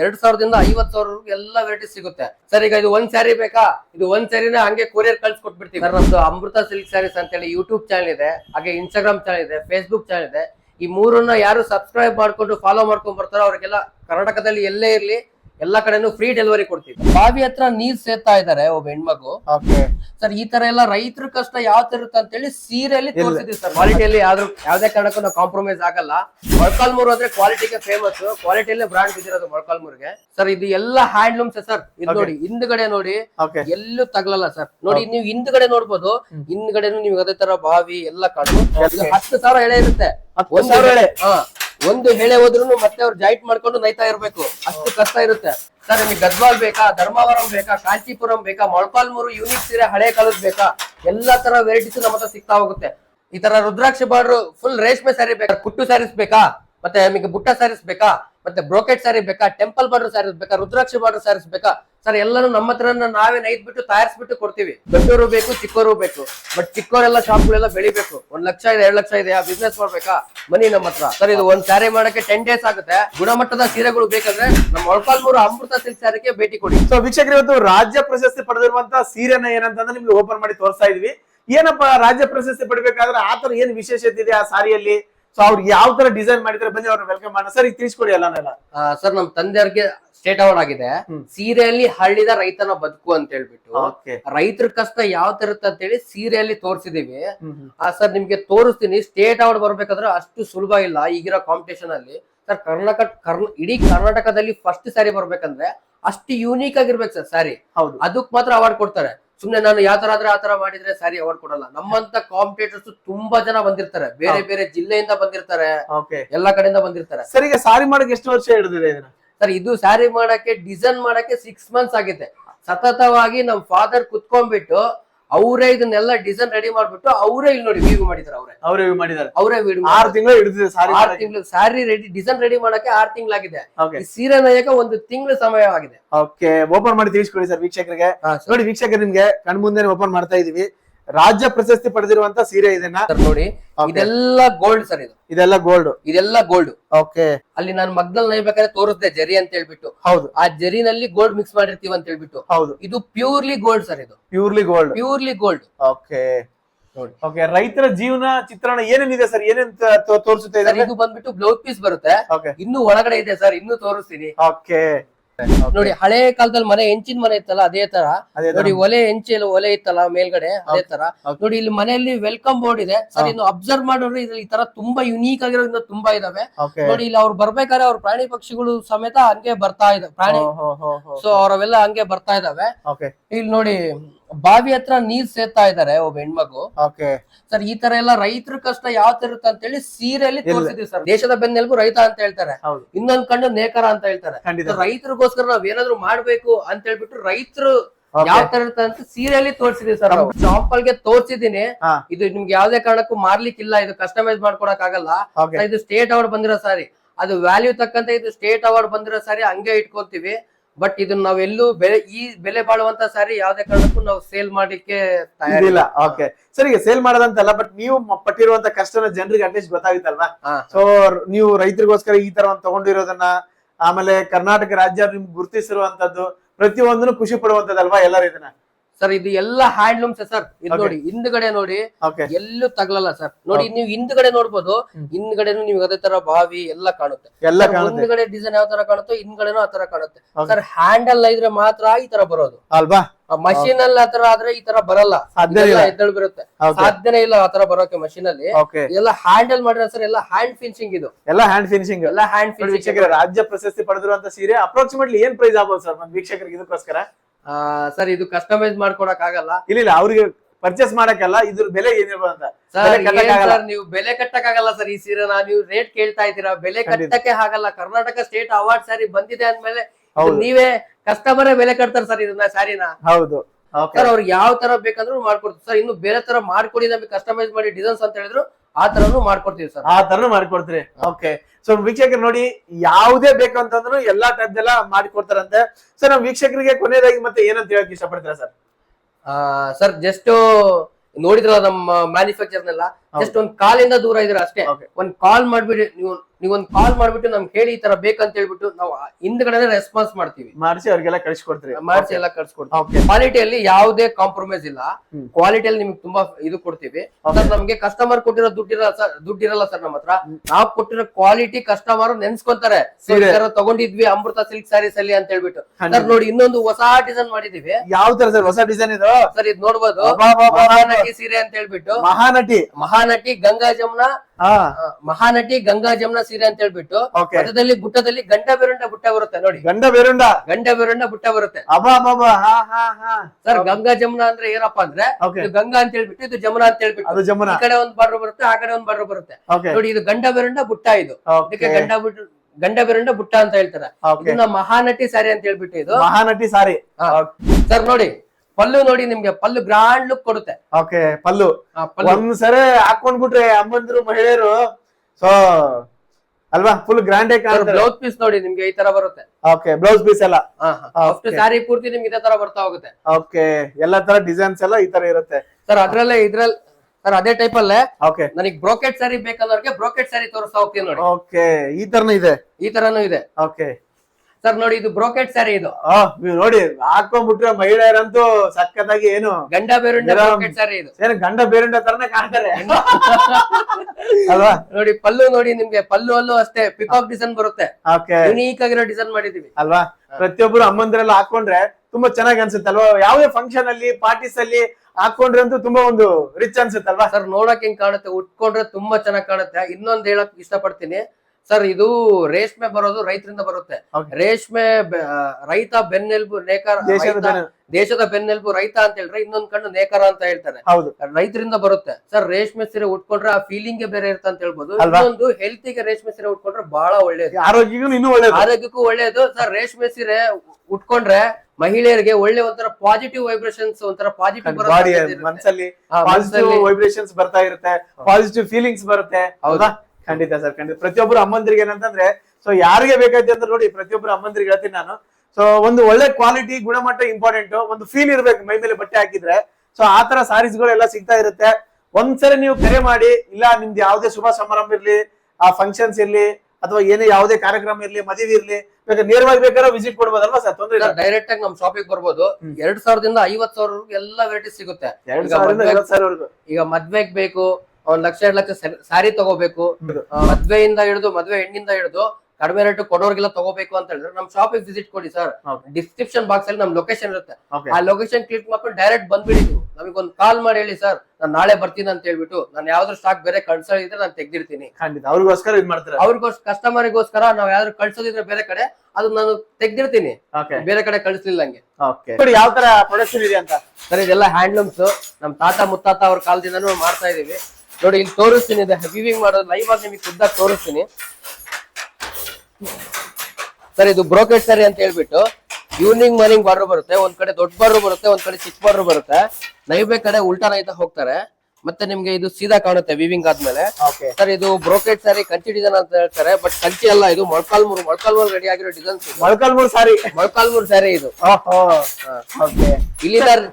ಎರಡ್ ಸಾವಿರದಿಂದ ಐವತ್ ಸಾವಿರವರೆಗೂ ಎಲ್ಲ ವೆರೈಟಿ ಸಿಗುತ್ತೆ. ಸರ್, ಈಗ ಇದು ಒಂದ್ ಸ್ಯಾರಿ ಬೇಕಾ? ಇದು ಒಂದ್ ಸ್ಯಾರಿನ ಹಂಗೆ ಕೊರಿಯರ್ ಕಳ್ಸಿಕೊಟ್ಬಿಡ್ತೀವಿ ಸರ್, ನಮ್ದು ಅಮೃತ ಸಿಲ್ಕ್ ಸ್ಯಾರೀಸ್ ಅಂತೇಳಿ ಯೂಟ್ಯೂಬ್ ಚಾನಲ್ ಇದೆ, ಹಾಗೆ ಇನ್ಸ್ಟಾಗ್ರಾಮ್ ಚಾನಲ್ ಇದೆ ಫೇಸ್ಬುಕ್ ಚಾನಲ್ ಇದೆ. ಈ ಮೂರನ್ನ ಯಾರು ಸಬ್ಸ್ಕ್ರೈಬ್ ಮಾಡ್ಕೊಂಡು ಫಾಲೋ ಮಾಡ್ಕೊಂಡ್ ಬರ್ತಾರೋ ಅವ್ರಿಗೆಲ್ಲ ಕರ್ನಾಟಕದಲ್ಲಿ ಎಲ್ಲೇ ಇರ್ಲಿ. ಎಲ್ಲಾ ಕಡೆನೂ ಫ್ರೀ ಡೆಲಿವರಿ ಕೊಡ್ತೀವಿ. ಬಾವಿ ಹತ್ರ ನೀರ್ ಸೇರ್ತಾ ಇದಾರೆ ಒಬ್ಬ ಹೆಣ್ಮಗು ಸರ್ ಈ ತರ ಎಲ್ಲ ರೈತರ ಕಷ್ಟ ಯಾವ ತರ ಇರುತ್ತೆ ಅಂತ ಹೇಳಿ ಸೀರೆಯಲ್ಲಿ ತೋರಿಸಿದ್ವಿ ಸರ್ ಕ್ವಾಲಿಟಿಯಲ್ಲಿ ಯಾವ್ದು ಯಾವ್ದೇ ಕಾರಣಕ್ಕೂ ನಾವು ಕಾಂಪ್ರಮೈಸ್ ಆಗಲ್ಲ. ಮೊಳಕಾಲ್ಮೂರು ಅಂದ್ರೆ ಕ್ವಾಲಿಟಿಗೆ ಫೇಮಸ್ ಕ್ವಾಲಿಟಿಯಲ್ಲೇ ಬ್ರಾಂಡ್ ಇದಿರೋದು ಮೊಳಕಾಲ್ಮೂರ್ಗೆ. ಸರ್ ಇದು ಎಲ್ಲ ಹ್ಯಾಂಡ್ಲೂಮ್ಸ್ ಸರ್ ಇದು ನೋಡಿ ಹಿಂದ್ಗಡೆ ನೋಡಿ ಎಲ್ಲೂ ತಗಲಲ್ಲ ಸರ್ ನೋಡಿ ನೀವು ಹಿಂದ್ಗಡೆ ನೋಡ್ಬೋದು. ಹಿಂದ್ಗಡೆನು ನೀವು ಅದೇ ತರ ಬಾವಿ ಎಲ್ಲ ಕಾಣು ಹತ್ತು ಸಾವಿರ ಎಳೆ ಇರುತ್ತೆ. ಒಂದು ಹೇಳೆ ಹೋದ್ರು ಮತ್ತೆ ಅವ್ರು ಜಾಯಿಂಟ್ ಮಾಡ್ಕೊಂಡು ನೈತಾ ಇರ್ಬೇಕು. ಅಷ್ಟು ಕಷ್ಟ ಇರುತ್ತೆ. ಸರ್, ನಿಮಗೆ ಗದ್ವಾಲ್ ಬೇಕಾ? ಧರ್ಮಾವರಂ ಬೇಕಾ? ಕಾಂಚೀಪುರಂ ಬೇಕಾ? ಮೊಳಕಾಲ್ಮೂರು ಯೂನಿಕ್ ಸೀರೆ ಹಳೆ ಕಾಲದ ಬೇಕಾ? ಎಲ್ಲಾ ತರ ವೆರೈಟೀಸ್ ನಮ್ಮ ಹತ್ರ ಸಿಗ್ತಾ ಹೋಗುತ್ತೆ. ಈ ತರ ರುದ್ರಾಕ್ಷಿ ಬಾರ್ಡ್ರು ಫುಲ್ ರೇಷ್ಮೆ ಸ್ಯಾರಿ ಬೇಕಾ? ಕುಟ್ಟು ಸ್ಯಾರೀಸ್ ಬೇಕಾ? ಮತ್ತೆ ನಿಮಗೆ ಬುಟ್ಟ ಸ್ಯಾರೀಸ್ ಬೇಕಾ? ಮತ್ತೆ ಬ್ರೋಕೆಟ್ ಸ್ಯಾರಿ ಬೇಕಾ ಟೆಂಪಲ್ ಬಾರ್ಡರ್ ಸ್ಯಾರೀಸ್ ಬೇಕಾ, ರುದ್ರಾಕ್ಷಿ ಬಾರ್ಡರ್ ಸ್ಯಾರೀಸ್ ಬೇಕಾ? ಸರ್, ಎಲ್ಲಾನು ನಮ್ಮ ಹತ್ರ ನಾವೇ ನೈದ್ಬಿಟ್ಟು ತಯಾರಿಸ್ಬಿಟ್ಟು ಕೊಡ್ತೀವಿ. ದೊಡ್ಡವರು ಬೇಕು ಚಿಕ್ಕವರು ಬೇಕು. ಬಟ್ ಚಿಕ್ಕವರೆಲ್ಲ ಶಾಪ್ಗಳೆಲ್ಲ ಬೆಳಿಬೇಕು. ಒಂದ್ ಲಕ್ಷ ಇದೆ, ಎರಡ್ ಲಕ್ಷ ಇದೆ, ಆ ಬಿಸ್ನೆಸ್ ಮಾಡ್ಬೇಕಾ? ಮನಿ ನಮ್ಮ ಹತ್ರ. ಸರ್, ಇದು ಒಂದ್ ಸ್ಯಾರಿ ಮಾಡಕ್ಕೆ ಟೆನ್ ಡೇಸ್ ಆಗುತ್ತೆ. ಗುಣಮಟ್ಟದ ಸೀರೆಗಳು ಬೇಕಂದ್ರೆ ನಮ್ಮ ಮೊಳಕಾಲ್ಮೂರು ಅಮೃತ ಸಿಲ್ಕ್ ಸ್ಯಾರಿಗೆ ಭೇಟಿ ಕೊಡಿ. ಸೊ ವೀಕ್ಷಕರು, ಇವತ್ತು ರಾಜ್ಯ ಪ್ರಶಸ್ತಿ ಪಡೆದಿರುವಂತ ಸೀರೆನ ಏನಂತಂದ್ರೆ ನಿಮ್ಗೆ ಓಪನ್ ಮಾಡಿ ತೋರಿಸ್ತಾ ಇದ್ವಿ. ಏನಪ್ಪಾ, ರಾಜ್ಯ ಪ್ರಶಸ್ತಿ ಪಡಿಬೇಕಾದ್ರೆ ಆತರ ತರ ಏನ್ ವಿಶೇಷತೆ ಇದೆ ಆ ಸಾರಿಯಲ್ಲಿ ಸೊ ಅವ್ರಿಗೆ ಯಾವ ತರ ಡಿಸೈನ್ ಮಾಡಿದ್ರೆ ಬನ್ನಿ ಅವ್ರನ್ನ ವೆಲ್ಕಮ್ ಮಾಡೋಣ. ಸರ್ ಈಗ ತಿಳಿಸ್ಕೊಡಿ ಎಲ್ಲನೆಲ್ಲ ಸರ್ ನಮ್ ತಂದೆಯವ್ರಿಗೆ ಸ್ಟೇಟ್ ಅವಾರ್ಡ್ ಆಗಿದೆ. ಸೀರೆಯಲ್ಲಿ ಹಳ್ಳಿದ ರೈತನ ಬದುಕು ಅಂತ ಹೇಳ್ಬಿಟ್ಟು ರೈತರ ಕಷ್ಟ ಯಾವ ತರ ಇರುತ್ತೆ ಅಂತ ಹೇಳಿ ಸೀರೆಯಲ್ಲಿ ತೋರಿಸಿದೀವಿ. ಆ ಸರ್ ನಿಮ್ಗೆ ತೋರಿಸ್ತೀನಿ. ಸ್ಟೇಟ್ ಅವಾರ್ಡ್ ಬರ್ಬೇಕಾದ್ರೆ ಅಷ್ಟು ಸುಲಭ ಇಲ್ಲ ಈಗಿರೋ ಕಾಂಪಿಟೇಷನ್ ಅಲ್ಲಿ. ಸರ್ ಕರ್ನಾಟಕ ಕರ್ನ ಇಡೀ ಕರ್ನಾಟಕದಲ್ಲಿ ಫಸ್ಟ್ ಸ್ಯಾರಿ ಬರ್ಬೇಕಂದ್ರೆ ಅಷ್ಟು ಯೂನಿಕ್ ಆಗಿರ್ಬೇಕು ಸರ್ ಸ್ಯಾರಿ ಹೌದು. ಅದಕ್ಕೆ ಮಾತ್ರ ಅವಾರ್ಡ್ ಕೊಡ್ತಾರೆ. ಸುಮ್ನೆ ನಾನು ಯಾವ ತರ ಆದ್ರೆ ಆ ತರ ಮಾಡಿದ್ರೆ ಸ್ಯಾರಿ ಅವಾರ್ಡ್ ಕೊಡಲ್ಲ. ನಮ್ಮಂತ ಕಾಂಪಿಟೇಟರ್ಸ್ ತುಂಬಾ ಜನ ಬಂದಿರ್ತಾರೆ. ಬೇರೆ ಬೇರೆ ಜಿಲ್ಲೆಯಿಂದ ಬಂದಿರ್ತಾರೆ. ಓಕೆ ಎಲ್ಲಾ ಕಡೆಯಿಂದ ಬಂದಿರ್ತಾರೆ. ಸರ್ ಈಗ ಸಾರಿ ಮಾಡಕ್ ಎಷ್ಟು ವರ್ಷ ಹಿಡಿದಿದೆ ಇದನ್ನ? ಸರ್ ಇದು ಸ್ಯಾರಿ ಮಾಡಕ್ಕೆ ಡಿಸೈನ್ ಮಾಡಕ್ಕೆ ಸಿಕ್ಸ್ ಮಂತ್ಸ್ ಆಗಿದೆ. ಸತತವಾಗಿ ನಮ್ ಫಾದರ್ ಕುತ್ಕೊಂಡ್ಬಿಟ್ಟು ಅವರೇ ಇದನ್ನೆಲ್ಲ ಡಿಸೈನ್ ರೆಡಿ ಮಾಡ್ಬಿಟ್ಟು ಅವರೇ ಇಲ್ಲಿ ನೋಡಿ ವೀವ್ ಮಾಡಿದಾರೆ ಅವರೇ. ಅವರೇ ಮಾಡಿದ್ದಾರೆ ಅವರೇ ವೀವ್ ಆರು ತಿಂಗಳು ಹಿಡಿದಿದೆ ಸಾರಿ ಆರು ತಿಂಗಳು ಸಾರಿ ರೆಡಿ ಡಿಸೈನ್ ರೆಡಿ ಮಾಡಕ್ಕೆ ಆರು ತಿಂಗಳಾಗಿದೆ. ಸೀರೆ ನಯಕ ಒಂದು ತಿಂಗಳು ಸಮಯವಾಗಿದೆ. ಆಗಿದೆ ಓಕೆ ಓಪನ್ ಮಾಡಿ ತಿಳಿಸ್ಕೊಡಿ ಸರ್ ವೀಕ್ಷಕರಿಗೆ. ನೋಡಿ ವೀಕ್ಷಕರು ನಿಮ್ಗೆ ಕಣ್ಮುಂದೆ ಓಪನ್ ಮಾಡ್ತಾ ಇದೀವಿ. ರಾಜ್ಯ ಪ್ರಶಸ್ತಿ ಪಡೆದಿರುವಂತ ಸೀರೆ ಇದನ್ನ. ಸರ್ ನೋಡಿ ಇದೆಲ್ಲ ಗೋಲ್ಡ್ ಸರ್ ಇದು. ಇದೆಲ್ಲ ಗೋಲ್ಡ್ ಇದೆಲ್ಲ ಗೋಲ್ಡ್ ಓಕೆ ಅಲ್ಲಿ ನಾನು ಮಗ್ದಲ್ಲಿ ನೈಬೇಕಾದ್ರೆ ತೋರಿಸ್ದೆ ಜರಿ ಅಂತ ಹೇಳ್ಬಿಟ್ಟು. ಹೌದು. ಆ ಜರಿನಲ್ಲಿ ಗೋಲ್ಡ್ ಮಿಕ್ಸ್ ಮಾಡಿರ್ತೀವಿ ಅಂತ ಹೇಳ್ಬಿಟ್ಟು. ಹೌದು. ಇದು ಪ್ಯೂರ್ಲಿ ಗೋಲ್ಡ್ ಸರ್ ಇದು. Purely gold purely gold okay okay ರೈತರ ಜೀವನ ಚಿತ್ರಣ ಏನೇನಿದೆ ಸರ್ ಏನೇನ್ ತೋರಿಸುತ್ತೆ ಇದು ಬಂದ್ಬಿಟ್ಟು ಬ್ಲೌಸ್ ಪೀಸ್ ಬರುತ್ತೆ. ಇನ್ನು ಒಳಗಡೆ ಇದೆ ಸರ್ ಇನ್ನು ತೋರಿಸ್ತೀನಿ. ಓಕೆ ನೋಡಿ ಹಳೆ ಕಾಲದಲ್ಲಿ ಮನೆ ಹೆಂಚಿನ ಮನೆ ಇತ್ತಲ್ಲ ಅದೇ ತರ. ನೋಡಿ ಒಲೆ ಹೆಂಚೆಲ್ಲ ಒಲೆ ಇತ್ತಲ್ಲ ಮೇಲ್ಗಡೆ ಅದೇ ತರ. ನೋಡಿ ಇಲ್ಲಿ ಮನೆಯಲ್ಲಿ ವೆಲ್ಕಮ್ ಬೋರ್ಡ್ ಇದೆ. ಸರ್ ಇನ್ನು ಅಬ್ಸರ್ವ್ ಮಾಡೋರು ಇದ್ರಲ್ಲಿ ಈ ತರ ತುಂಬಾ ಯುನೀಕ್ ಆಗಿರೋ ಇನ್ನು ತುಂಬಾ ಇದಾವೆ. ನೋಡಿ ಇಲ್ಲಿ ಅವ್ರು ಬರ್ಬೇಕಾದ್ರೆ ಅವ್ರ ಪ್ರಾಣಿ ಪಕ್ಷಿಗಳು ಸಮೇತ ಹಂಗೆ ಬರ್ತಾ ಇದಾವೆ. ಪ್ರಾಣಿ. ಸೊ ಅವರವೆಲ್ಲ ಹಂಗೆ ಬರ್ತಾ ಇದಾವೆ. ಇಲ್ಲಿ ನೋಡಿ ಬಾವಿ ಹತ್ರ ನೀರ್ ಸೇತಾ ಇದಾರೆ ಒಬ್ಬ ಹೆಣ್ಮಗು. ಓಕೆ ಸರ್ ಈ ತರ ಎಲ್ಲ ರೈತರ ಕಷ್ಟ ಯಾವ ತರ ಇರುತ್ತೆ ಅಂತ ಹೇಳಿ ಸೀರೆಯಲ್ಲಿ ತೋರಿಸಿದ್ವಿ ಸರ್ ದೇಶದ ಬೆನ್ನೆಲುಬು ರೈತ ಅಂತ ಹೇಳ್ತಾರೆ. ಹೌದು. ಇನ್ನೊಂದ್ ಕಣ್ಣು ನೇಕರ ಅಂತ ಹೇಳ್ತಾರೆ. ಖಂಡಿತ. ರೈತರಿಗೋಸ್ಕರ ನಾವ್ ಏನಾದ್ರು ಮಾಡ್ಬೇಕು ಅಂತ ಹೇಳ್ಬಿಟ್ಟು ರೈತರು Okay. ಯಾವ ತರ ಇರುತ್ತೆ ಅಂತ ಸೀರೆಯಲ್ಲಿ ತೋರಿಸಿದೀವಿ ಸರ್ ಶಾಂಪಲ್ಗೆ ತೋರಿಸಿದೀನಿ ಹಾ. ಇದು ನಿಮ್ಗೆ ಯಾವ್ದೇ ಕಾರಣಕ್ಕೂ ಮಾರ್ಲಿಕ್ಕಿಲ್ಲ. ಇದು ಕಸ್ಟಮೈಸ್ ಮಾಡ್ಕೊಡಕ್ ಆಗಲ್ಲ. ಇದು ಸ್ಟೇಟ್ ಅವಾರ್ಡ್ ಬಂದಿರೋ ಸಾರಿ. ಅದು ವ್ಯಾಲ್ಯೂ ತಕ್ಕಂತೆ ಇದು ಸ್ಟೇಟ್ ಅವಾರ್ಡ್ ಬಂದಿರೋ ಸಾರಿ ಹಂಗೆ ಇಟ್ಕೊಂತೀವಿ. ಬಟ್ ಇದನ್ನ ನಾವೆಲ್ಲೂ ಬೆಲೆ ಈ ಬೆಲೆ ಬಾಳುವಂತ ಸಾರಿ ಯಾವ್ದೇ ಕಾರಣಕ್ಕೂ ನಾವು ಸೇಲ್ ಮಾಡ್ಲಿಕ್ಕೆ ತಯಾರಿಲ್ಲ. ಓಕೆ ಸರಿ ಈಗ ಸೇಲ್ ಮಾಡೋದಂತಲ್ಲ ಬಟ್ ನೀವು ಪಟ್ಟಿರುವಂತ ಕಷ್ಟನ ಜನರಿಗೆ ಅಟ್ಲೀಸ್ಟ್ ಗೊತ್ತಾಗುತ್ತಲ್ವಾ. ಸೊ ನೀವು ರೈತರಿಗೋಸ್ಕರ ಈ ತರ ಒಂದು ತಗೊಂಡಿರೋದನ್ನ ಆಮೇಲೆ ಕರ್ನಾಟಕ ರಾಜ್ಯ ನಿಮ್ಗೆ ಗುರುತಿಸಿರುವಂತದ್ದು ಪ್ರತಿಯೊಂದನ್ನು ಖುಷಿ ಪಡುವಂತದಲ್ವಾ ಎಲ್ಲರೂ ಇದನ್ನ? ಸರ್ ಇದು ಎಲ್ಲ ಹ್ಯಾಂಡ್ಲೂಮ್ಸ್ ಸರ್ ಇದು ನೋಡಿ ಹಿಂದ್ಗಡೆ ನೋಡಿ ಎಲ್ಲೂ ತಗಲಲ್ಲ ಸರ್ ನೋಡಿ ನೀವು ಹಿಂದ್ಗಡೆ ನೋಡ್ಬೋದು ಹಿಂದ್ಗಡೆ ಹಿಂದ್ಗಡೆನು ನಿಮ್ಗೆ ಅದೇ ತರ ಬಾವಿ ಎಲ್ಲ ಕಾಣುತ್ತೆ. ಹಿಂದ್ಗಡೆ ಡಿಸೈನ್ ಯಾವ ತರ ಕಾಣುತ್ತೋ ಹಿಂದ್ಗಡೆನೂ ಆ ತರ ಕಾಣುತ್ತೆ. ಸರ್ ಹ್ಯಾಂಡಲ್ ಇದ್ರೆ ಮಾತ್ರ ಈ ತರ ಬರೋದು. ಅಲ್ವಾ? ಮಷೀನ್ ಅಲ್ಲಿ ಆ ತರ ಆದ್ರೆ ಈ ತರ ಬರಲ್ಲ. ಸಾಧ್ಯ ಇಲ್ಲ. ಎದ್ದೇಳು ಬರುತ್ತೆ. ಸಾಧ್ಯನೇ ಇಲ್ಲ ಆ ತರ ಬರೋಕೆ ಮಷೀನ್ ಅಲ್ಲಿ. ಎಲ್ಲ ಹ್ಯಾಂಡಲ್ ಮಾಡಿದ್ರೆ ಸರ್ ಎಲ್ಲ ಹ್ಯಾಂಡ್ ಫಿನಿಶಿಂಗ್ ಇದು. ಎಲ್ಲ ಹ್ಯಾಂಡ್ ಫಿನಿಶಿಂಗ್ ಎಲ್ಲ ಹ್ಯಾಂಡ್ ಫಿನಿಶಿಂಗ್ ವೀಕ್ಷಕರ ರಾಜ್ಯ ಪ್ರಶಸ್ತಿ ಪಡೆದಿರುವಂತ ಸೀರೆ ಅಪ್ರಾಕ್ಸಿಮೇಟ್ಲಿ ಏನ್ ಪ್ರೈಸ್ ಆಗ್ಬೋದು ಸರ್ ನಮ್ಮ ವೀಕ್ಷಕರಿಗೆ ಇದಕ್ಕೋಸ್ಕರ? ಸರ್ ಇದು ಕಸ್ಟಮೈಸ್ ಮಾಡ್ಕೊಡಕ್ ಆಗಲ್ಲ. ಇಲ್ಲ ಇಲ್ಲ ಅವ್ರಿಗೆ ಪರ್ಚೇಸ್ ಮಾಡಕ್ಕಲ್ಲ ಇದ್ರ ಬೆಲೆ ಏನಿರ್ಬೋದು ಅಂತ. ಸರ್ ಬೆಲೆ ಕಟ್ಟಕ್ಕಾಗಲ್ಲ. ಸರ್ ನೀವು ಬೆಲೆ ಕಟ್ಟಕ್ ಆಗಲ್ಲ ಸರ್ ಈ ಸೀರೆನ ನೀವು ರೇಟ್ ಕೇಳ್ತಾ ಇದ್ದೀರಾ. ಬೆಲೆ. ಕಟ್ಟಕ್ಕೆ ಆಗಲ್ಲ. ಕರ್ನಾಟಕ ಸ್ಟೇಟ್ ಅವಾರ್ಡ್ ಸ್ಯಾರಿ ಬಂದಿದೆ ಅಂದ್ಮೇಲೆ ನೀವೇ ಕಸ್ಟಮರೇ ಬೆಲೆ ಕಟ್ತಾರೆ ಸರ್ ಇದನ್ನ ಸ್ಯಾರಿನ ಹೌದು. ಸರ್ ಅವ್ರಿಗೆ ಯಾವ ತರ ಬೇಕಾದ್ರೂ ಮಾಡ್ಕೊಡ್ತೀವಿ. ಸರ್ ಇನ್ನು ಬೇರೆ ತರ ಮಾಡ್ಕೊಡಿ ನಮಗೆ ಕಸ್ಟಮೈಸ್ ಮಾಡಿ ಡಿಸೈನ್ಸ್ ಅಂತ ಹೇಳಿದ್ರು ಆ ತರನು ಮಾಡ್ಕೊಡ್ತೀವಿ ಸರ್. ಆ ತರನು ಮಾಡ್ಕೊಡ್ತೀರಿ. ಓಕೆ ಸೊ ವೀಕ್ಷಕರು ನೋಡಿ ಯಾವುದೇ ಬೇಕು ಅಂತಂದ್ರು ಎಲ್ಲಾ ಟೈಪ್ ಎಲ್ಲ ಮಾಡಿಕೊಡ್ತಾರಂತೆ. ಸರ್ ನಮ್ಮ ವೀಕ್ಷಕರಿಗೆ ಕೊನೆಯದಾಗಿ ಮತ್ತೆ ಏನಂತ ಹೇಳಕ್ ಇಷ್ಟಪಡ್ತೀರಾ ಸರ್? ಸರ್ ಜಸ್ಟ್ ನೋಡಿದ್ರಲ್ಲ ನಮ್ಮ ಮ್ಯಾನುಫ್ಯಾಕ್ಚರ್ನೆಲ್ಲ ಜಸ್ಟ್ ಒಂದ್ ಕಾಲಿಂದ ದೂರ ಇದ್ರ ಅಷ್ಟೇ. ಒಂದ್ ಕಾಲ್ ಮಾಡ್ಬಿಡಿ ನೀವು ನೀವೊಂದ್ ಕಾಲ್ ಮಾಡ್ಬಿಟ್ಟು ನಮ್ಗೆ ಹೇಳಿ ಈ ತರ ಬೇಕಂತ ಹೇಳ್ಬಿಟ್ಟು ನಾವು ಹಿಂದ್ಗಡೆ ರೆಸ್ಪಾನ್ಸ್ ಮಾಡ್ತೀವಿ. ಮಾಡಿಸಿ ಅವ್ರಿಗೆಲ್ಲ ಕಳ್ಸಿಕೊಡ್ತೀವಿ ಮಾಡಿಸಿ ಎಲ್ಲ ಕಳ್ಸಿಕೊಡ್ತೀವಿ. ಕ್ವಾಲಿಟಿ ಕ್ವಾಲಿಟಿಯಲ್ಲಿ ಯಾವುದೇ ಕಾಂಪ್ರಮೈಸ್ ಇಲ್ಲ. ಕ್ವಾಲಿಟಿ ಕ್ವಾಲಿಟಿಯಲ್ಲಿ ನಿಮ್ಗೆ ತುಂಬಾ ಇದು ಕೊಡ್ತೀವಿ. ಸರ್ ನಮ್ಗೆ ಕಸ್ಟಮರ್ ಕೊಟ್ಟಿರೋ ದುಡ್ಡಿರಲ್ಲ ಸರ್ ದುಡ್ಡಿರಲ್ಲ ಸರ್ ನಮ್ಮ ಹತ್ರ ನಾವ್ ಕೊಟ್ಟಿರೋ ಕ್ವಾಲಿಟಿ ಕಸ್ಟಮರ್ ನೆನ್ಸ್ಕೊಂತಾರೆ. ತಗೊಂಡಿದ್ವಿ ಅಮೃತ ಸಿಲ್ಕ್ ಸ್ಯಾರೀಸ್ ಅಲ್ಲಿ ಅಂತ ಹೇಳ್ಬಿಟ್ಟು. ಸರ್ ನೋಡಿ ಇನ್ನೊಂದು ಹೊಸ ಡಿಸೈನ್ ಮಾಡಿದೀವಿ. ಯಾವ ತರ ಸರ್ ಹೊಸ ಡಿಸೈನ್ ಇದು? ಸರ್ ಇದು ನೋಡ್ಬೋದು. ಮಹಾನಟಿ ಸೀರೆ ಅಂತ ಹೇಳ್ಬಿಟ್ಟು. ಮಹಾನಟಿ ಮಹಾನಟಿ ಗಂಗಾ ಜಮುನಾ ಮಹಾನಟಿ ಗಂಗಾ ಜಮುನಾ ಸೀರೆ ಅಂತ ಹೇಳ್ಬಿಟ್ಟು ಪದದಲ್ಲಿ ಮಧ್ಯದಲ್ಲಿ ಗುಟ್ಟದಲ್ಲಿ ಗಂಡ ಬೇರುಂಡ ಬುಟ್ಟ ಬರುತ್ತೆ ನೋಡಿ. ಗಂಡ ಬೇರುಂಡ? ಗಂಡ ಬೇರುಂಡ ಬುಟ್ಟ ಬರುತ್ತೆ. ಸರ್ ಗಂಗಾ ಜಮುನಾ ಅಂದ್ರೆ ಏನಪ್ಪಾ ಅಂದ್ರೆ ಇದು ಗಂಗಾ ಅಂತ ಹೇಳ್ಬಿಟ್ಟು ಇದು ಜಮುನಾ ಅಂತ ಹೇಳ್ಬಿಟ್ಟು ಈ ಕಡೆ ಒಂದ್ ಬಾರ್ಡರ್ ಬರುತ್ತೆ ಆ ಕಡೆ ಒಂದ್ ಬಾರ್ಡರ್ ಬರುತ್ತೆ. ನೋಡಿ ಇದು ಗಂಡ ಬೇರುಂಡ ಬುಟ್ಟ ಇದು. ಇದಕ್ಕೆ ಗಂಡ ಬಿಟ್ಟು ಗಂಡ ಬೇರುಂಡ ಬುಟ್ಟ ಅಂತ ಹೇಳ್ತಾರೆ. ಇದನ್ನ ಮಹಾನಟಿ ಸಾರಿ ಅಂತ ಹೇಳ್ಬಿಟ್ಟು ಇದು. ಮಹಾನಟಿ ಸಾರಿ. ಸರ್ ನೋಡಿ ಪಲ್ಲು ನೋಡಿ ನಿಮ್ಗೆ ಪಲ್ಲು ಗ್ರಾಂಡ್ ಲುಕ್ ಕೊಡುತ್ತೆ. ಓಕೆ ಪಲ್ಲು. ಒಂದ್ಸರಿ ಹಾಕೊಂಡ್ ಬಿಟ್ರೆ ಸರಿ ಹಾಕೊಂಡ್ಬಿಟ್ರೆ ಅಮ್ಮಂದ್ರು ಮಹಿಳೆಯರು ಸೊ ಅಲ್ವಾ? ಫುಲ್ ಗ್ರ್ಯಾಂಡೇ ಕಾಣ್ತಾರೆ ಬ್ಲೌಸ್ ಪೀಸ್ ನೋಡಿ ನಿಮ್ಗೆ ಈ ತರ ಬರುತ್ತೆ. ಓಕೆ ಬ್ಲೌಸ್ ಪೀಸ್ ಎಲ್ಲ. ಫಸ್ಟ್ ಸ್ಯಾರಿ ಪೂರ್ತಿ ನಿಮ್ಗೆ ಇದೇ ತರ ಬರ್ತಾ ಹೋಗುತ್ತೆ. ಓಕೆ ಎಲ್ಲಾ ತರ ಡಿಸೈನ್ಸ್ ಎಲ್ಲ ಈ ತರ ಇರುತ್ತೆ. ಸರ್ ಅದ್ರಲ್ಲೇ ಇದ್ರಲ್ಲಿ ಸರ್ ಅದೇ ಟೈಪ್ ಅಲ್ಲೇ ಓಕೆ ನನಗೆ ಬ್ರೋಕೆಟ್ ಸ್ಯಾರಿ ಬೇಕನ್ನೋರ್ಗೆ ಬ್ರೋಕೆಟ್ ಸ್ಯಾರಿ ತೋರಿಸ್ತಾ ಹೋಗ್ತೀನಿ ನೋಡಿ. ಓಕೆ ಈ ತರನು ಇದೆ. ಈ ತರನು ಇದೆ. ಓಕೆ ಸರ್ ನೋಡಿ ಇದು ಬ್ರೋಕೆಟ್ ಸರ್ ಇದು. ನೀವು ನೋಡಿ ಹಾಕೊಂಡ್ಬಿಟ್ರೆ ಮಹಿಳೆಯರಂತೂ ಸಖತ್ತಾಗಿ ಏನು ಗಂಡ ಬೇರುಂಡ. ಬ್ರೋಕೆಟ್ ಸ್ಯಾರಿ ಇದು. ಏನು ಗಂಡ ಬೇರುಂಡ ತರನೇ ಕಾಣ್ತಾರೆ. ಅಲ್ವಾ? ನೋಡಿ ಪಲ್ಲು ನೋಡಿ ನಿಮ್ಗೆ ಪಲ್ಲು ಅಲ್ಲೂ ಅಷ್ಟೇ ಪಿಕಾಕ್ ಡಿಸೈನ್ ಬರುತ್ತೆ. ಓಕೆ ಯುನೀಕ್ ಆಗಿರೋ ಡಿಸೈನ್ ಮಾಡಿದೀವಿ. ಅಲ್ವಾ? ಪ್ರತಿಯೊಬ್ಬರು ಅಮ್ಮಂದ್ರೆಲ್ಲ ಹಾಕೊಂಡ್ರೆ ತುಂಬಾ ಚೆನ್ನಾಗಿ ಅನ್ಸುತ್ತೆ ಅಲ್ವಾ? ಯಾವುದೇ ಫಂಕ್ಷನ್ ಅಲ್ಲಿ ಪಾರ್ಟೀಸ್ ಅಲ್ಲಿ ಹಾಕೊಂಡ್ರೆ ಅಂತೂ ತುಂಬಾ ಒಂದು ರಿಚ್ ಅನ್ಸುತ್ತೆ ಅಲ್ವಾ? ಸರ್ ನೋಡಕ್ ಹೆಂಗ್ ಕಾಣುತ್ತೆ? ಉಟ್ಕೊಂಡ್ರೆ ತುಂಬಾ ಚೆನ್ನಾಗಿ ಕಾಣುತ್ತೆ. ಇನ್ನೊಂದ್ ಹೇಳಕ್ ಇಷ್ಟಪಡ್ತೀನಿ. ಸರ್ ಇದು ರೇಷ್ಮೆ ಬರೋದು ರೈತರಿಂದ ಬರುತ್ತೆ. ರೇಷ್ಮೆ ರೈತ ಬೆನ್ನೆಲುಬು ನೇಕಾರ ದೇಶದ ಬೆನ್ನೆಲ್ಬು ಬೆನ್ನು- ಬೆನ್ನೆಲುಬು ರೈತ ಅಂತ ಹೇಳಿದ್ರೆ ಇನ್ನೊಂದ್ ಕಣ್ಣು ನೇಕಾರ ಅಂತ ಹೇಳ್ತಾರೆ. ರೈತರಿಂದ ಬರುತ್ತೆ. ಸರ್ ರೇಷ್ಮೆ ಸೀರೆ ಉಟ್ಕೊಂಡ್ರೆ ಆ ಫೀಲಿಂಗ್ ಬೇರೆ ಇರುತ್ತೆ ಅಂತ ಹೇಳ್ಬೋದು. ಇನ್ನೊಂದು ಇನ್ನೊಂದು ಹೆಲ್ತಿಗೆ ರೇಷ್ಮೆ ಸೀರೆ ಉಟ್ಕೊಂಡ್ರೆ ಬಹಳ ಒಳ್ಳೇದು. ಆರೋಗ್ಯಕ್ಕೂ ಇನ್ನೂ ಒಳ್ಳೇದು. ಆರೋಗ್ಯಕ್ಕೂ ಒಳ್ಳೇದು. ಸರ್ ರೇಷ್ಮೆ ಸೀರೆ ಉಟ್ಕೊಂಡ್ರೆ ಮಹಿಳೆಯರಿಗೆ ಒಳ್ಳೆ ಒಂಥರ ಪಾಸಿಟಿವ್ ವೈಬ್ರೇಷನ್ಸ್ ಒಂಥರ ಪಾಸಿಟಿವ್ ಮನಸ್ಸಲ್ಲಿ ವೈಬ್ರೇಷನ್ಸ್ ಬರ್ತಾ ಇರುತ್ತೆ. ಪಾಸಿಟಿವ್ ಫೀಲಿಂಗ್ಸ್ ಬರುತ್ತೆ. ಹೌದಾ. ಖಂಡಿತ ಸರ್ ಖಂಡಿತ. ಪ್ರತಿಯೊಬ್ಬರು ಅಮ್ಮಂದ್ರಿಗೆ ಏನಂತಂದ್ರೆ ಸೊ ಯಾರಿಗೆ ಬೇಕಾಯ್ತು ಅಂತ ನೋಡಿ ಪ್ರತಿಯೊಬ್ಬರು ಅಮ್ಮಂದ್ರಿಗೆ ಹೇಳ್ತೀನಿ ನಾನು. ಸೊ ಒಂದು ಒಳ್ಳೆ ಕ್ವಾಲಿಟಿ ಗುಣಮಟ್ಟ ಇಂಪಾರ್ಟೆಂಟ್ ಒಂದು ಫೀಲ್ ಇರ್ಬೇಕು ಮೈ ಮೇಲೆ ಬಟ್ಟೆ ಹಾಕಿದ್ರೆ. ಸೊ ಆತರ ತರ ಸಾರೀಸ್ ಗಳೆಲ್ಲ ಸಿಗ್ತಾ ಇರುತ್ತೆ. ಒಂದ್ಸರಿ ನೀವು ಕರೆ ಮಾಡಿ ಇಲ್ಲ ನಿಮ್ದು ಯಾವುದೇ ಶುಭ ಸಮಾರಂಭ ಇರ್ಲಿ ಆ ಫಂಕ್ಷನ್ಸ್ ಇರ್ಲಿ ಅಥವಾ ಏನೇ ಯಾವುದೇ ಕಾರ್ಯಕ್ರಮ ಇರ್ಲಿ ಮದುವೆ ಇರ್ಲಿ ಬೇಕಾದ್ರೆ ನೇರವಾಗಿ ಬೇಕಾದ್ರೆ ವಿಸಿಟ್ ಕೊಡ್ಬೋದಲ್ವಾ ಸರ್? ತೊಂದ್ರೆ ಇಲ್ಲ. ಡೈರೆಕ್ಟ್ ಆಗಿ ನಮ್ ಶಾಪಿಗೆ ಬರ್ಬೋದು. ಎರಡ್ ಸಾವಿರದಿಂದ ಐವತ್ ಸಾವಿರ ಎಲ್ಲ ವೆರೈಟಿ ಸಿಗುತ್ತೆ. ಸಾವಿರವರೆಗೂ. ಈಗ ಮದ್ವೆಗ್ ಬೇಕು ಒಂದ್ ಲಕ್ಷ ಎರಡ್ ಲಕ್ಷ ಸಾರಿ ತಗೋಬೇಕು ಮದ್ವೆಯಿಂದ ಹಿಡಿದು ಮದ್ವೆ ಹೆಣ್ಣಿಂದ ಹಿಡಿದು ಕಡಿಮೆ ರೇಟ್ ಕೊಡೋರ್ಗೆಲ್ಲ ತಗೋಬೇಕು ಅಂತ ಹೇಳಿದ್ರೆ. ನಮ್ ಶಾಪ್ ವಿಸಿಟ್ ಕೊಡಿ ಸರ್ ಡಿಸ್ಕ್ರಿಪ್ಷನ್ ಬಾಕ್ಸ್ ಅಲ್ಲಿ ನಮ್ ಲೊಕೇಶನ್ ಇರುತ್ತೆ. ಆ ಲೊಕೇಶನ್ ಕ್ಲಿಕ್ ಮಾಡ್ಕೊಂಡು ಡೈರೆಕ್ಟ್ ಬಂದ್ಬಿಡಿ ನೀವು. ನಮಗೆ ಒಂದು ಕಾಲ್ ಮಾಡಿ ಹೇಳಿ ಸರ್ ನಾನು ನಾಳೆ ಬರ್ತೀನಿ ಅಂತ ಹೇಳ್ಬಿಟ್ಟು ನಾನು ಯಾವ್ದಾದ್ರು ಸ್ಟಾಕ್ ಬೇರೆ ಕಳ್ಸೋದಿದ್ರೆ ನಾನು ತೆಗ್ದಿರ್ತೀನಿ. ಖಂಡಿತ. ಅವ್ರಿಗೋಸ್ಕರ ಇದ್ ಮಾಡ್ತಾರೆ? ಅವ್ರಿಗೋಸ್ ಕಸ್ಟಮರ್ಗೋಸ್ಕರ ನಾವ್ ಯಾವ್ದಾದ್ರು ಕಳ್ಸೋದಿದ್ರೆ ಬೇರೆ ಕಡೆ ಅದು ನಾನು ತೆಗ್ದಿರ್ತೀನಿ. ಬೇರೆ ಕಡೆ ಕಳಿಸ್ಲಿಲ್ಲ ಹಂಗೆ. ಓಕೆ ಯಾವ ತರ ಪ್ರೊಡಕ್ಷನ್ ಇದೆ ಅಂತ? ಸರ್ ಇದೆಲ್ಲ ಹ್ಯಾಂಡ್ಲೂಮ್ಸ್ ನಮ್ ತಾತ ಮುತ್ತಾತ ಅವ್ರ ಕಾಲದಿಂದನೂ ಮಾಡ್ತಾ ಇದೀವಿ. ನೋಡಿ ಇಲ್ಲಿ ತೋರಿಸ್ತೀನಿ ಇದು ವಿವಿಂಗ್ ಮಾಡೋದು. ಲೈವ್ ಆಗಿ ನಿಮಗೆ ಖುದ್ದಾಗಿ ತೋರಿಸ್ತೀನಿ. ಸರ್ ಇದು ಬ್ರೋಕೆಟ್ ಸರಿ ಅಂತ ಹೇಳ್ಬಿಟ್ಟು ಈವ್ನಿಂಗ್ ಮಾರ್ನಿಂಗ್ ಬಾರ್ಡರ್ ಬರುತ್ತೆ ಒಂದ್ ಕಡೆ ದೊಡ್ಡ ಬಾರ್ಡರ್ ಬರುತ್ತೆ ಒಂದ್ ಕಡೆ ಚಿಕ್ಕ ಬಾರ್ಡರ್ ಬರುತ್ತೆ. ನೈಬೆ ಕಡೆ ಉಲ್ಟಾ ನೈತಾ ಹೋಗ್ತಾರೆ. ಮತ್ತೆ ನಿಮ್ಗೆ ಇದು ಸೀದಾ ಕಾಣುತ್ತೆ ವಿವಿಂಗ್ ಆದ್ಮೇಲೆ. ಸರ್ ಇದು ಬ್ರೋಕೆಟ್ ಸಾರಿ ಕಂಚಿ ಡಿಸೈನ್ ಅಂತ ಹೇಳ್ತಾರೆ ಬಟ್ ಕಂಚಿ ಅಲ್ಲ ಇದು ಮೊಳಕಾಲ್ಮೂರು ಮೊಳಕಾಲ್ಮೂರು ರೆಡಿ ಆಗಿರೋ design Molakalmuru saree Molakalmuru saree ಇದು. ಇಲ್ಲಿ ಓಕೆ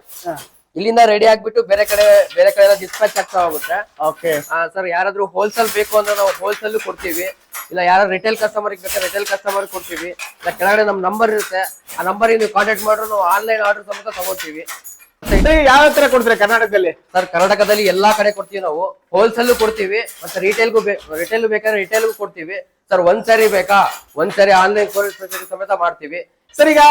ಇಲ್ಲಿಂದ ರೆಡಿ ಆಗ್ಬಿಟ್ಟು ಬೇರೆ ಕಡೆ ಬೇರೆ ಕಡೆ ಎಲ್ಲ ಡಿಸ್ಪ್ಯಾಚ್ ಆಗ್ತಾ ಹೋಗುತ್ತೆ. ಓಕೆ ಸರ್ ಯಾರಾದ್ರೂ ಹೋಲ್ಸೇಲ್ ಬೇಕು ಅಂದ್ರೆ ನಾವು ಹೋಲ್ಸೇಲ್ ಕೊಡ್ತೀವಿ. ಇಲ್ಲ ಯಾರು ರಿಟೇಲ್ ಕಸ್ಟಮರ್ ಬೇಕಾದ್ರೆ ರಿಟೇಲ್ ಕಸ್ಟಮರ್ ಕೊಡ್ತೀವಿ. ಇಲ್ಲ ಕೆಳಗಡೆ ನಮ್ ನಂಬರ್ ಇರುತ್ತೆ. ಆ ನಂಬರ್ ನೀವು ಕಾಂಟ್ಯಾಕ್ಟ್ ಮಾಡ್ರು ನಾವು ಆನ್ಲೈನ್ ಆರ್ಡರ್ ಸಮೇತ ತಗೋತೀವಿ. ಯಾವ ತರ ಕೊಡ್ತೀರಾ ಕರ್ನಾಟಕದಲ್ಲಿ? ಸರ್ ಕರ್ನಾಟಕದಲ್ಲಿ ಎಲ್ಲಾ ಕಡೆ ಕೊಡ್ತೀವಿ ನಾವು. ಹೋಲ್ಸೇಲ್ ಕೊಡ್ತೀವಿ ಮತ್ತೆ ರಿಟೇಲ್ಗೂ ರಿಟೇಲ್ ಬೇಕಾದ್ರೆ ರಿಟೇಲ್ಗೂ ಕೊಡ್ತೀವಿ. ಸರ್ ಒಂದ್ ಸಾರಿ ಬೇಕಾ? ಒಂದ್ ಸಾರಿ ಆನ್ಲೈನ್ ಸಮೇತ ಮಾಡ್ತೀವಿ. ಸರ್ ಈಗ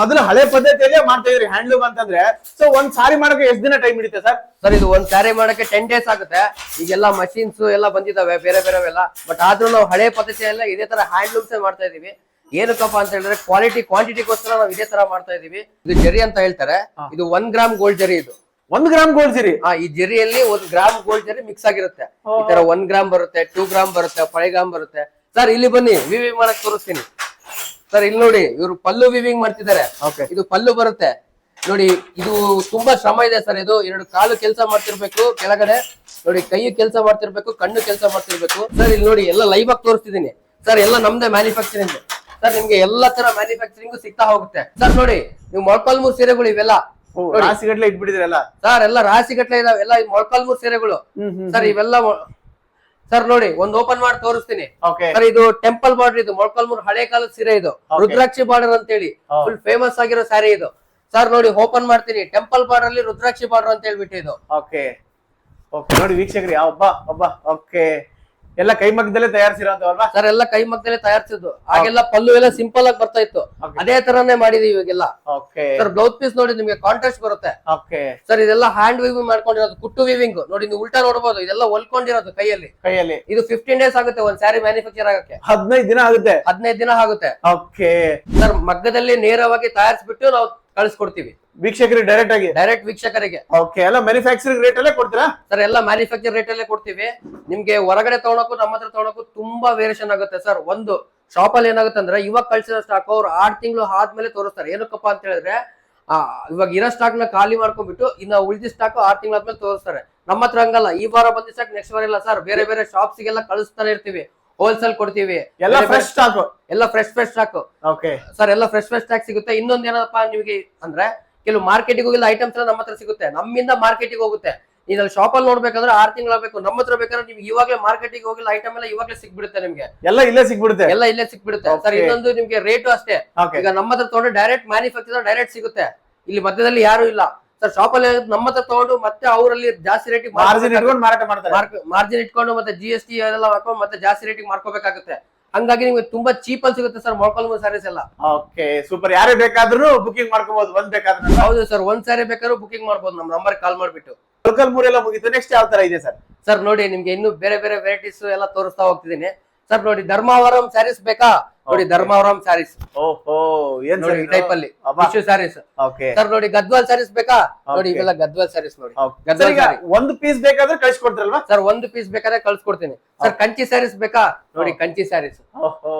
ಮೊದಲು ಹಳೆ ಪದ್ಧತಿಯಲ್ಲೇ ಮಾಡ್ತಾ ಇದ್ರಿ ಹ್ಯಾಂಡ್ಲೂಮ್ ಅಂತಂದ್ರೆ ಸೊ ಒಂದ್ ಸಾರಿ ಮಾಡಕ್ಕೆ ಎಷ್ಟ್ ದಿನ ಟೈಮ್ ಹಿಡಿತೆ ಸರ್ ಸರ್ ಇದು ಒಂದ್ ಸಾರಿ ಮಾಡಕ್ಕೆ ಟೆನ್ ಡೇಸ್ ಆಗುತ್ತೆ. ಈಗೆಲ್ಲ ಮಷೀನ್ಸ್ ಎಲ್ಲ ಬಂದಿದಾವೆ ಬೇರೆ ಬೇರೆ ಎಲ್ಲ ಬಟ್ ಆದ್ರೂ ನಾವು ಹಳೆ ಪದ್ಧತಿಯಲ್ಲ ಇದೇ ತರ ಹ್ಯಾಂಡ್ಲೂಮ್ಸ್ ಮಾಡ್ತಾ ಇದೀವಿ. ಏನಕ್ಕಪ್ಪ ಅಂತ ಹೇಳಿದ್ರೆ ಕ್ವಾಲಿಟಿ ಕ್ವಾಂಟಿಟಿಗೋಸ್ಕರ ನಾವು ಇದೇ ತರ ಮಾಡ್ತಾ ಇದೀವಿ. ಇದು ಜರಿ ಅಂತ ಹೇಳ್ತಾರೆ. ಇದು ಒಂದ್ ಗ್ರಾಮ್ ಗೋಲ್ಡ್ ಜರಿ ಇದು. ಒಂದ್ ಗ್ರಾಮ್ ಗೋಲ್ಡ್ ಜರಿ? ಆ ಈ ಜರಿಯಲ್ಲಿ ಒಂದ್ ಗ್ರಾಮ್ ಗೋಲ್ಡ್ ಜರಿ ಮಿಕ್ಸ್ ಆಗಿರುತ್ತೆ. ಈ ತರ ಒನ್ ಗ್ರಾಮ್ ಬರುತ್ತೆ ಟೂ ಗ್ರಾಮ್ ಬರುತ್ತೆ ಫೈವ್ ಗ್ರಾಮ್ ಬರುತ್ತೆ. ಸರ್ ಇಲ್ಲಿ ಬನ್ನಿ ವಿ ಮಾಡಕ್ ತೋರಿಸ್ತೀನಿ. ಸರ್ ಇಲ್ಲಿ ನೋಡಿ ಇವರು ಪಲ್ಲು ವಿವಿಂಗ್ ಮಾಡ್ತಿದ್ದಾರೆ. ಓಕೆ ಇದು ಪಲ್ಲು ಬರುತ್ತೆ. ನೋಡಿ ಇದು ತುಂಬಾ ಶ್ರಮ ಇದೆ ಸರ್ ಇದು ಎರಡು ಕಾಲು ಕೆಲಸ ಮಾಡ್ತಿರ್ಬೇಕು ಕೆಳಗಡೆ. ನೋಡಿ ಕೈ ಕೆಲಸ ಮಾಡ್ತಿರ್ಬೇಕು ಕಣ್ಣು ಕೆಲಸ ಮಾಡ್ತಿರ್ಬೇಕು. ಸರ್ ಇಲ್ಲಿ ನೋಡಿ ಎಲ್ಲ ಲೈವ್ ಆಗಿ ತೋರಿಸ್ತಿದ್ದೀನಿ. ಸರ್ ಎಲ್ಲ ನಮ್ದೇ ಮ್ಯಾನುಫ್ಯಾಕ್ಚರಿಂಗ್ ಸರ್ ನಿಮ್ಗೆ ಎಲ್ಲಾ ತರ ಮ್ಯಾನುಫ್ಯಾಕ್ಚರಿಂಗ್ ಸಿಗ್ತಾ ಹೋಗುತ್ತೆ. ಸರ್ ನೋಡಿ ನೀವು ಮೊಳಕಾಲ್ಮೂರ್ ಸೀರೆಗಳು ಇವೆಲ್ಲ. ರಾಶಿಗಟ್ಲೆ ಇಟ್ಬಿಟ್ಟಿದ್ರಲ್ಲ ಸರ್ ಎಲ್ಲ ರಾಶಿಗಟ್ಲೆ ಇದಾವೆಲ್ಲ ಇದಾವೆ. ಎಲ್ಲ ಈ ಮೊಳಕಾಲ್ಮೂರ್ ಸೀರೆಗಳು. ಸರ್ ಇವೆಲ್ಲ ಸರ್ ನೋಡಿ ಒಂದು ಓಪನ್ ಮಾಡಿ ತೋರಿಸ್ತೀನಿ. ಸರ್ ಇದು ಟೆಂಪಲ್ ಬಾರ್ಡರ್ ಇದು ಮೊಳಕಲ್ಮೂರ್ ಹಳೆ ಕಾಲದ ಸೀರೆ ಇದು. ರುದ್ರಾಕ್ಷಿ ಬಾರ್ಡರ್ ಅಂತ ಹೇಳಿ ಫುಲ್ ಫೇಮಸ್ ಆಗಿರೋ ಸ್ಯಾರಿ ಇದು. ಸರ್ ನೋಡಿ ಓಪನ್ ಮಾಡ್ತೀನಿ. ಟೆಂಪಲ್ ಬಾರ್ಡರ್ ಅಲ್ಲಿ ರುದ್ರಾಕ್ಷಿ ಬಾರ್ಡರ್ ಅಂತ ಹೇಳ್ಬಿಟ್ಟು ಇದು. ಓಕೆ ಓಕೆ ನೋಡಿ ವೀಕ್ಷಕರಿ ಒಬ್ಬ ಒಬ್ಬ. ಓಕೆ ಎಲ್ಲ ಕೈಮಗ್ಗದಲ್ಲೇ ತಯಾರಿಸಿರೋಂತವಲ್ವಾ ಸರ್ ಎಲ್ಲ ಕೈ ಮಗ್ದಲ್ಲೇ ತಯಾರಿಸಿದ್ದು. ಆಗೆಲ್ಲ ಪಲ್ಲು ಎಲ್ಲ ಸಿಂಪಲ್ ಆಗಿ ಬರ್ತಾ ಇತ್ತು. ಅದೇ ತರನೇ ಮಾಡಿದೀವಿ ಇವಾಗೆಲ್ಲ. ಸರ್ ಬ್ಲೌಸ್ ಪೀಸ್ ನೋಡಿ ನಿಮ್ಗೆ ಕಾಂಟ್ರಾಸ್ಟ್ ಬರುತ್ತೆ. ಓಕೆ ಸರ್ ಇದೆಲ್ಲ ಹ್ಯಾಂಡ್ ವೀವಿಂಗ್ ಮಾಡ್ಕೊಂಡಿರೋದು ಕುಟ್ಟು ವೀವಿಂಗ್ ನೋಡಿ ನೀವು ಉಲ್ಟಾ ನೋಡಬಹುದು ಇದೆಲ್ಲ ಹೊಲ್ಕೊಂಡಿರೋದು ಕೈಯಲ್ಲಿ. ಕೈಯಲ್ಲಿ. ಇದು ಫಿಫ್ಟೀನ್ ಡೇಸ್ ಆಗುತ್ತೆ ಒಂದ್ ಸ್ಯಾರಿ ಮ್ಯಾನುಫ್ಯಾಕ್ಚರ್ ಆಗಕ್ಕೆ. ಹದಿನೈದು ದಿನ ಆಗುತ್ತೆ. ಹದಿನೈದು ದಿನ ಆಗುತ್ತೆ. ಓಕೆ ಸರ್ ಮಗ್ಗದಲ್ಲಿ ನೇರವಾಗಿ ತಯಾರಿಸ್ಬಿಟ್ಟು ನಾವು ಕಳಿಸ್ಕೊಡ್ತೀವಿ. ವೀಕ್ಷಕರಿಗೆ ಡೈರೆಕ್ಟ್ ಆಗಿ? ಡೈರೆಕ್ಟ್ ವೀಕ್ಷಕರಿಗೆ. ಓಕೆ ಎಲ್ಲ ಮ್ಯಾನುಫ್ಯಾಕ್ಚರಿಂಗ್ ರೇಟ್ ಅಲ್ಲೇ ಕೊಡ್ತೀರಾ? ಸರ್ ಎಲ್ಲ ಮ್ಯಾನುಫ್ಯಾಕ್ಚರ್ ರೇಟ್ ಅಲ್ಲೇ ಕೊಡ್ತೀವಿ. ನಿಮ್ಗೆ ಹೊರಗಡೆ ತಗೊಳಕ್ಕೂ ನಮ್ಮ ಹತ್ರ ತಗೊಳಕ್ಕೂ ತುಂಬಾ ವೇರಿಯೇಷನ್ ಆಗುತ್ತೆ ಸರ್ ಒಂದು ಶಾಪ್ ಅಲ್ಲಿ ಏನಾಗುತ್ತೆ ಅಂದ್ರೆ ಇವಾಗ ಕಳ್ಸಿರೋ ಸ್ಟಾಕ್ ಅವ್ರು ಆರ್ ತಿಂಗಳು ಆದ್ಮೇಲೆ ತೋರಿಸ್ತಾರೆ. ಏನಕ್ಕಪ್ಪ ಅಂತ ಹೇಳಿದ್ರೆ ಇವಾಗ ಇರೋ ಸ್ಟಾಕ್ನ ಖಾಲಿ ಮಾಡ್ಕೊಂಡ್ಬಿಟ್ಟು ಇನ್ನ ಉಳಿದ ಸ್ಟಾಕ್ ಆರ್ ತಿಂಗಳಾದ್ಮೇಲೆ ತೋರಿಸ್ತಾರೆ. ನಮ್ಮ ಹತ್ರ ಹಂಗಲ್ಲ. ಈ ವಾರ ಬಂದ ಸ್ಟಾಕ್ ನೆಕ್ಸ್ಟ್ ವಾರ ಇಲ್ಲ ಸರ್ ಬೇರೆ ಬೇರೆ ಶಾಪ್ಸ್ ಗೆಲ್ಲ ಕಳಿಸ್ತಾನೆ ಇರ್ತೀವಿ. ಹೋಲ್ಸೇಲ್ ಕೊಡ್ತೀವಿ. ಎಲ್ಲ ಫ್ರೆಶ್ ಸ್ಟಾಕ್ ಎಲ್ಲ fresh fresh stock okay sir ಎಲ್ಲ ಫ್ರೆಶ್ ಫ್ರೆಶ್ ಸ್ಟಾಕ್ ಸಿಗುತ್ತೆ. ಇನ್ನೊಂದ್ ಏನಪ್ಪ ನಿಮಗೆ ಅಂದ್ರೆ ಕೆಲವು ಮಾರ್ಕೆಟಿಗೆ ಹೋಗಿಲ್ಲ ಐಟಮ್ಸ್ ನಮ್ಮ ಹತ್ರ ಸಿಗುತ್ತೆ. ನಮ್ಮಿಂದ ಮಾರ್ಕೆಟಿಗೆ ಹೋಗುತ್ತೆ. ನೀವು ಅಲ್ಲಿ ಶಾಪ್ ಅಲ್ಲಿ ನೋಡ್ಬೇಕಂದ್ರೆ ಆರ್ ತಿಂಗಳಾಗಬೇಕು ನಮ್ಮ ಹತ್ರ ಬೇಕಾದ್ರೆ ನಿಮ್ಗೆ ಇವಾಗಲೇ ಮಾರ್ಕೆಟಿಗೆ ಹೋಗಿಲ್ಲ ಐಟಮ್ ಎಲ್ಲ ಇವಾಗಲೇ ಸಿಕ್ಬಿಡುತ್ತೆ ನಿಮ್ಗೆ. ಎಲ್ಲ ಇಲ್ಲೇ ಸಿಗ್ಬಿಡುತ್ತೆ. ಎಲ್ಲ ಇಲ್ಲೇ ಸಿಕ್ಬಿಡುತ್ತೆ ಸರ್. ಇನ್ನೊಂದು ನಿಮ್ಗೆ ರೇಟು ಅಷ್ಟೇ. ಈಗ ನಮ್ಮ ಹತ್ರ ತಗೊಂಡ್ರೆ ಡೈರೆಕ್ಟ್ ಮ್ಯಾನುಫ್ಯಾಕ್ಚರ್ ಡೈರೆಕ್ಟ್ ಸಿಗುತ್ತೆ. ಇಲ್ಲಿ ಮಧ್ಯದಲ್ಲಿ ಯಾರು ಇಲ್ಲ. ಸರ್ ಶಾಪ್ ಅಲ್ಲಿ ನಮ್ಮ ಹತ್ರ ತಗೊಂಡು ಮತ್ತೆ ಅವರಲ್ಲಿ ಜಾಸ್ತಿ ರೇಟಿಗೆ ಮಾರ್ಜಿನ್ ಇಟ್ಕೊಂಡು ಮಾರಾಟ ಮಾಡ್ತಾರೆ. ಮಾರ್ಜಿನ್ ಇಟ್ಕೊಂಡು ಮತ್ತೆ ಜಿ ಎಸ್ ಟಿ ಎಲ್ಲ ಹಾಕೊಂಡು ಮತ್ತೆ ಜಾಸ್ತಿ ರೇಟಿಗೆ ಮಾರ್ಕೋಬೇಕಾಗುತ್ತೆ. ಹಂಗಾಗಿ ನಿಮ್ಗೆ ತುಂಬಾ ಚೀಪ್ ಅಲ್ಲಿ ಸಿಗುತ್ತೆ ಸರ್ ಮೊಳಕಾಲ್ಮೂರ್ ಸ್ಯಾರೀಸ್ ಎಲ್ಲ. ಓಕೆ ಸೂಪರ್ ಯಾರೇ ಬೇಕಾದ್ರೂ ಬುಕಿಂಗ್ ಮಾಡ್ಕೋಬಹುದು ಒಂದ್ ಬೇಕಾದ್ರೆ ಹೌದು ಸರ್ ಒಂದ್ ಸಾರಿ ಬೇಕಾದ್ರೂ ಬುಕಿಂಗ್ ಮಾಡ್ಬೋದು ನಮ್ಮ ನಂಬರ್ ಕಾಲ್ ಮಾಡ್ಬಿಟ್ಟು. ಲೋಕಲ್ ಮೂರೆಲ್ಲ ಮುಗಿತು ನೆಕ್ಸ್ಟ್ ಯಾವ ತರ ಇದೆ ಸರ್ ಸರ್ ನೋಡಿ ನಿಮ್ಗೆ ಇನ್ನು ಬೇರೆ ಬೇರೆ ವೆರೈಟೀಸ್ ಎಲ್ಲ ತೋರಿಸ್ತಾ ಹೋಗ್ತಿದ್ದೀನಿ. ಸರ್ ನೋಡಿ ಧರ್ಮಾವರಂ ಸ್ಯಾರೀಸ್ ಬೇಕಾ? ನೋಡಿ ಧರ್ಮವರಂ ಸ್ಯಾರೀಸ್ ಓಹೋ ಏನ್ ನೋಡಿ ಈ ಟೈಪ್ ಅಲ್ಲಿ. ಸ್ಯಾರೀಸ್ ಓಕೆ ಸರ್ ನೋಡಿ ಗದ್ವಾಲ್ ಸ್ಯಾರೀಸ್ ಬೇಕಾ? ನೋಡಿ. ಇವೆಲ್ಲ ಗದ್ವಾಲ್ ಸ್ಯಾರೀಸ್ ನೋಡಿ. ಗದ್ವಾಲ್ ಒಂದು ಪೀಸ್ ಬೇಕಾದ್ರೆ ಕಳ್ಸಿಕೊಡ್ತಾರಲ್ವಾ? ಸರ್ ಒಂದು ಪೀಸ್ ಬೇಕಾದ್ರೆ ಕಳ್ಸಿಕೊಡ್ತೀನಿ. ಸರ್ ಕಂಚಿ ಸ್ಯಾರೀಸ್ ಬೇಕಾ? ನೋಡಿ ಕಂಚಿ ಸ್ಯಾರೀಸ್ ಓಹೋ.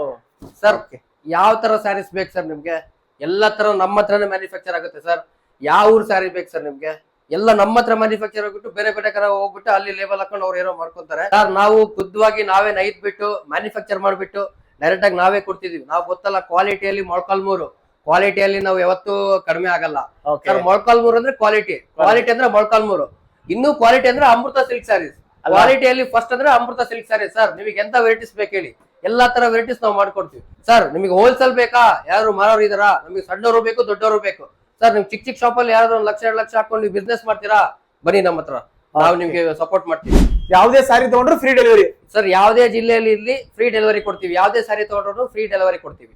ಸರ್. ಯಾವ ತರ ಸ್ಯಾರೀಸ್ ಬೇಕು ಸರ್ ನಿಮ್ಗೆ? ಎಲ್ಲಾ ತರ ನಮ್ಮ ಹತ್ರನೇ ಮ್ಯಾನುಫ್ಯಾಕ್ಚರ್ ಆಗುತ್ತೆ ಸರ್ ಯಾವ ಊರ್ ಸ್ಯಾರಿ ಬೇಕು ಸರ್ ನಿಮ್ಗೆ? ಎಲ್ಲ ನಮ್ಮ ಹತ್ರ ಮ್ಯಾನುಫ್ಯಾಕ್ಚರ್ ಆಗ್ಬಿಟ್ಟು ಬೇರೆ ಬೇರೆ ಕಡೆ ಹೋಗ್ಬಿಟ್ಟು ಅಲ್ಲಿ ಲೇಬಲ್ ಹಾಕೊಂಡು ಅವ್ರು ಏನೋ ಮಾಡ್ಕೊಂತಾರೆ. ಸರ್ ನಾವು ಖುದ್ವಾಗಿ ನಾವೇ ನೈದ್ ಬಿಟ್ಟು ಮ್ಯಾನುಫ್ಯಾಕ್ಚರ್ ಮಾಡ್ಬಿಟ್ಟು ಡೈರೆಕ್ಟ್ ಆಗಿ ನಾವೇ ಕೊಡ್ತಿದೀವಿ. ನಾವು ಗೊತ್ತಲ್ಲ ಕ್ವಾಲಿಟಿಯಲ್ಲಿ ಮೊಳಕಾಲ್ಮೂರು ಕ್ವಾಲಿಟಿಯಲ್ಲಿ ನಾವು ಯಾವತ್ತೂ ಕಡಿಮೆ ಆಗಲ್ಲ. ಸರ್ ಮೊಳಕಾಲ್ಮೂರು ಅಂದ್ರೆ ಕ್ವಾಲಿಟಿ ಕ್ವಾಲಿಟಿ ಅಂದ್ರೆ ಮೊಳಕಾಲ್ಮೂರು ಇನ್ನು ಕ್ವಾಲಿಟಿ ಅಂದ್ರೆ ಅಮೃತ ಸಿಲ್ಕ್ ಸ್ಯಾರೀಸ್ ಕ್ವಾಲಿಟಿಯಲ್ಲಿ ಫಸ್ಟ್ ಅಂದ್ರೆ ಅಮೃತ ಸಿಲ್ಕ್ ಸ್ಯಾರೀಸ್ ಸರ್ ನಿಮಗೆ ಎಂತ ವೆರೈಟೀಸ್ ಬೇಕು ಹೇಳಿ. ಎಲ್ಲಾ ತರ ವೆರೈಟೀಸ್ ನಾವು ಮಾಡ್ಕೊಡ್ತೀವಿ. ಸರ್ ನಿಮಗೆ ಹೋಲ್ಸೇಲ್ ಬೇಕಾ? ಯಾರು ಮಾರೋರು ಇದಾರಾ? ನಮಗೆ ಸಣ್ಣವರು ಬೇಕು ದೊಡ್ಡವರು ಬೇಕು. ಸರ್ ನಿಮ್ಗೆ ಚಿಕ್ಕ ಚಿಕ್ಕ ಶಾಪ್ ಅಲ್ಲಿ ಯಾರು ಒಂದು ಲಕ್ಷ ಎರಡು ಲಕ್ಷ ಹಾಕೊಂಡು ಬಿಸ್ನೆಸ್ ಮಾಡ್ತೀರಾ? ಬನ್ನಿ ನಮ್ಮ ಹತ್ರ ನಾವು. ನಿಮ್ಗೆ ಸಪೋರ್ಟ್ ಮಾಡ್ತೀವಿ. ಯಾವುದೇ ಸಾರಿ ತಗೊಂಡ್ರು ಫ್ರೀ ಡೆಲಿವರಿ ಸರ್ ಯಾವುದೇ ಜಿಲ್ಲೆಯಲ್ಲಿ ಇರ್ಲಿ ಫ್ರೀ ಡೆಲಿವರಿ ಕೊಡ್ತೀವಿ. ಯಾವುದೇ ಸಾರಿ ತಗೊಂಡ್ರು ಫ್ರೀ ಡೆಲಿವರಿ ಕೊಡ್ತೀವಿ.